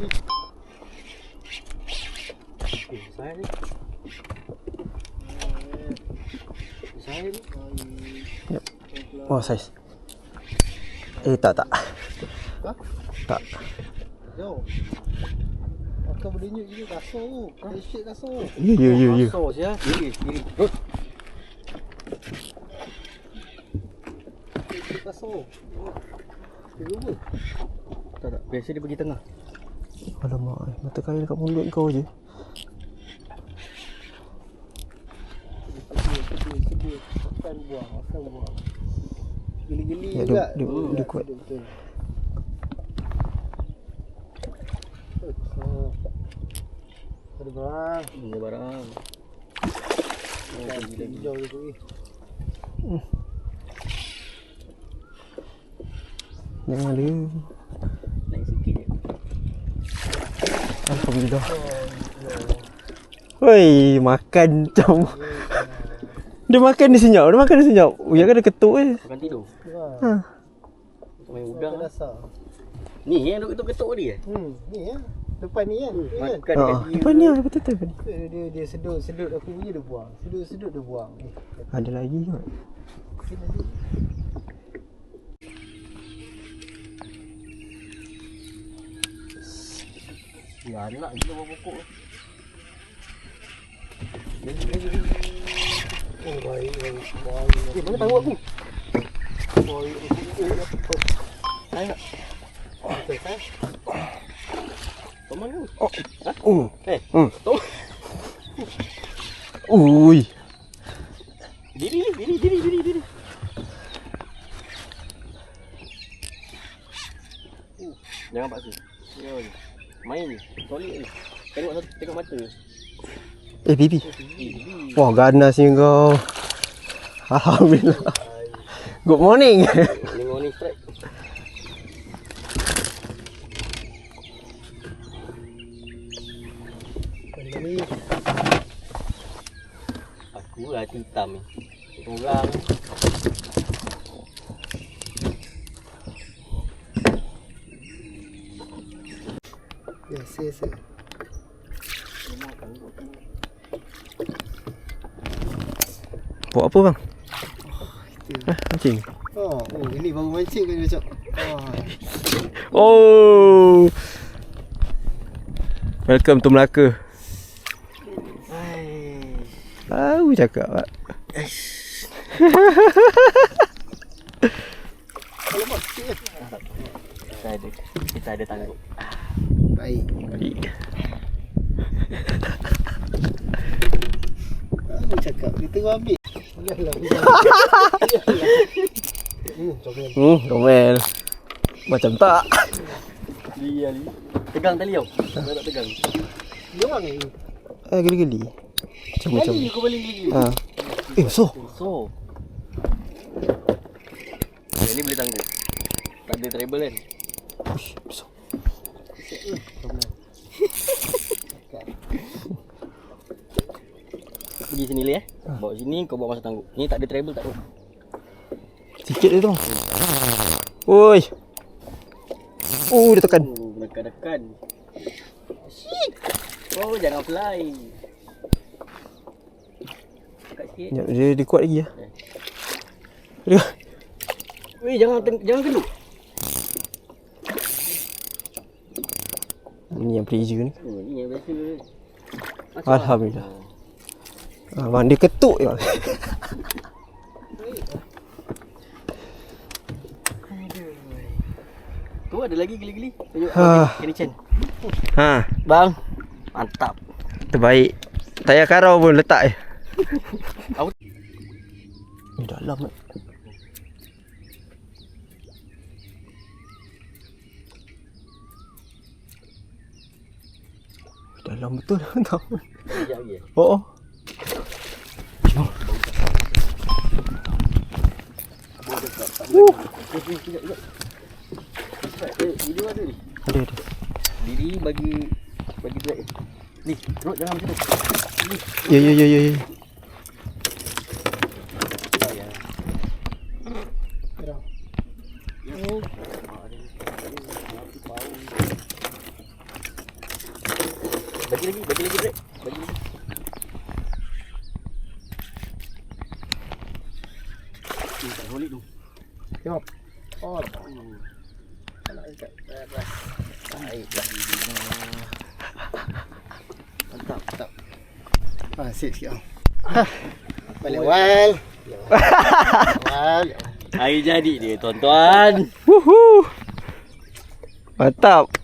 Besar ni. Besar ni. Oh saiz Eh tak tak Ha? Tak Yo. Akan berdenyut juga kasar tu. Handshake kasar. Ya ya ya ya Besar sia. Diri, diri. Rut. Handshake kasar. Setuju apa? Tak tak. Biasa dia pergi tengah. Alamak eh, mata kail dekat mulut kau je Sedih, sedih, sedih. Makan buang, makan buang. Geli-geli Ya, dia- juga. dia- Hmm, dia kuat. Betul, betul. Betul. Ada barang. Ada barang. Oh, pergi lagi. Hijau je tu eh. Jangan dia Naik sikit je. Alhamdulillah Woi makan macam Dia makan dia senyap Dia makan dia senyap Uya kan ada ketuk eh Bukan tidur. Ha. ha. Main Makan udang. dasar. Ni yang duk ketuk-ketuk tadi eh? Hmm, ni ya. Depan ni kan. Ni kan. Makan ha. dia. Depan ni lah betul-betul depan ni. Dia dia, dia sedut sedut aku punya dia buang. Sedut sedut dia buang. Eh, Ada lagi kot. Ya anak gila buah pokok. Oh baik baik. Baik. Eh, mana tahu aku? Baik. Baik. Saya nak. Kan? Kat mana? Oh Eh, Hmm tu. Ui Diri, diri, diri, diri, diri. Jangan paksa. Dia je. Main. Solid je. Tengok satu, tengok mata. Eh baby Eh. Wah ganasnya kau Alhamdulillah Good morning Tengok ni strike. Ni Aku lah hitam ni. Orang. Biasa. Buat apa bang? Ha, mancing Oh, oh ini baru mancing kan macam. Oh. Oh Welcome to Melaka Hai. Tahu cakap pak Alamak, sikit. Kita ada. Kita ada tangguh. Baik. Baik Cakap dia tengah ambil. Hmm. Hmm, Romel Macam tak Li Ali. Tegang tali kau. Kau tak tegang. Dia orang ni. Ah, geli-geli Macam-macam Kali kau balik gigi. ha. Eh, so So. Yang ni boleh tangguh. Tak ada treble kan? Uish, besar. Pergi sini le eh. Bawa sini kau bawa masuk tangguh. Ni tak ada treble tak apa. Sikit dia tu Oi Oh, dia tekan Oh. Shit. Oh, jangan fly. Dekat sikit. Dia, dia kuat lagi lah Dia Weh, jangan ten- jangan kenduk. Ni yang pleasure ni Oh, ni yang biasa. Alhamdulillah ah, Bang, dia ketuk je Tu ada lagi geli-geli. Tunjuk. Kenny Chen. Ha, Bang. Mantap. terbaik Tak payah karau pun letak je Aku Ni dalam eh. Dalam betul tau. lagi. eh. Oh. oh. Uh. Eh, video ada ni. Ada ada. Diri bagi bagi drag. Ni, rot jangan macam tu. Ya ya ya ya ya. Dia- lagi, bagi lagi. Bagi lagi. Ni tak solid tu. Tengok. Oh, nak ikat. Baiklah. Mantap, mantap. Ah, sip sikit. ah. Balik awal. Awal. Hari jadi dia, tuan-tuan. Woohoo. Mantap.